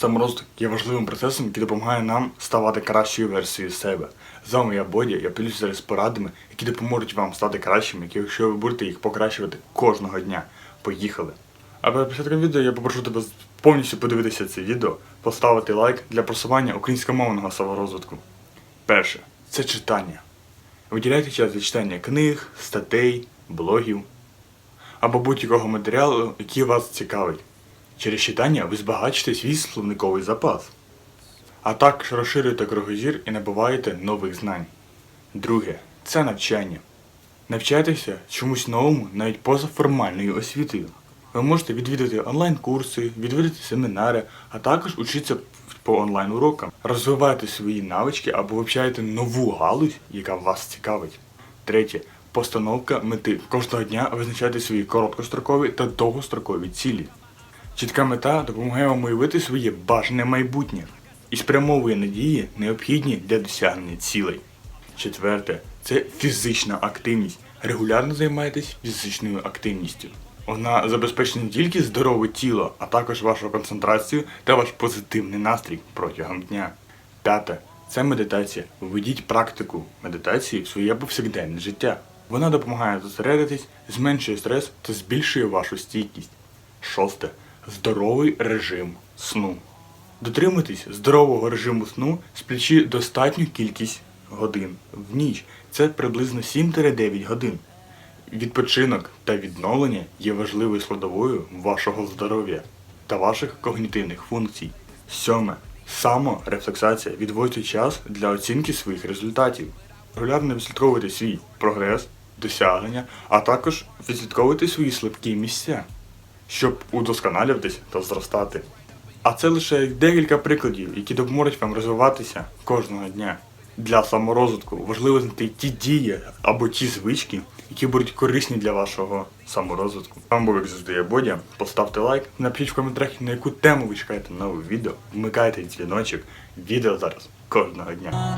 Саморозвиток є важливим процесом, який допомагає нам ставати кращою версією себе. З вами я Бодя, я поділюся зараз порадами, які допоможуть вам стати кращими, якщо ви будете їх покращувати кожного дня. Поїхали! А перед початком відео я попрошу тебе повністю подивитися це відео, поставити лайк для просування українськомовного саморозвитку. Перше це читання. Виділяйте час для читання книг, статей, блогів або будь-якого матеріалу, який вас цікавить. Через читання ви збагачите свій словниковий запас, а також розширюєте кругозір і набуваєте нових знань. Друге це навчання. Навчайтеся чомусь новому навіть поза формальною освітою. Ви можете відвідати онлайн-курси, відвідати семінари, а також учитися по онлайн-урокам. Розвивайте свої навички або вивчайте нову галузь, яка вас цікавить. Третє. Постановка мети. Кожного дня визначайте свої короткострокові та довгострокові цілі. Чітка мета допомагає вам уявити своє бажане майбутнє і спрямовує надії, необхідні для досягнення цілей. Четверте це фізична активність. Регулярно займайтесь фізичною активністю. Вона забезпечить не тільки здорове тіло, а також вашу концентрацію та ваш позитивний настрій протягом дня. П'яте це медитація. Введіть практику медитації в своє повсякденне життя. Вона допомагає зосередитись, зменшує стрес та збільшує вашу стійкість. Шосте здоровий режим сну. Дотримуйтесь здорового режиму сну, сплячи достатню кількість годин в ніч. Це приблизно 7-9 годин. Відпочинок та відновлення є важливою складовою вашого здоров'я та ваших когнітивних функцій. Сьоме. Саморефлексація відводить час для оцінки своїх результатів. Регулярно відслідковуйте свій прогрес, досягнення, а також відслідковуйте свої слабкі місця, щоб удосконалюватись та зростати. А це лише декілька прикладів, які допоможуть вам розвиватися кожного дня. Для саморозвитку важливо знайти ті дії або ті звички, які будуть корисні для вашого саморозвитку. Вам був як завжди Бодя. Поставте лайк, напишіть в коментарях, на яку тему ви чекаєте нове відео. Вмикайте дзвіночок. Відео зараз кожного дня.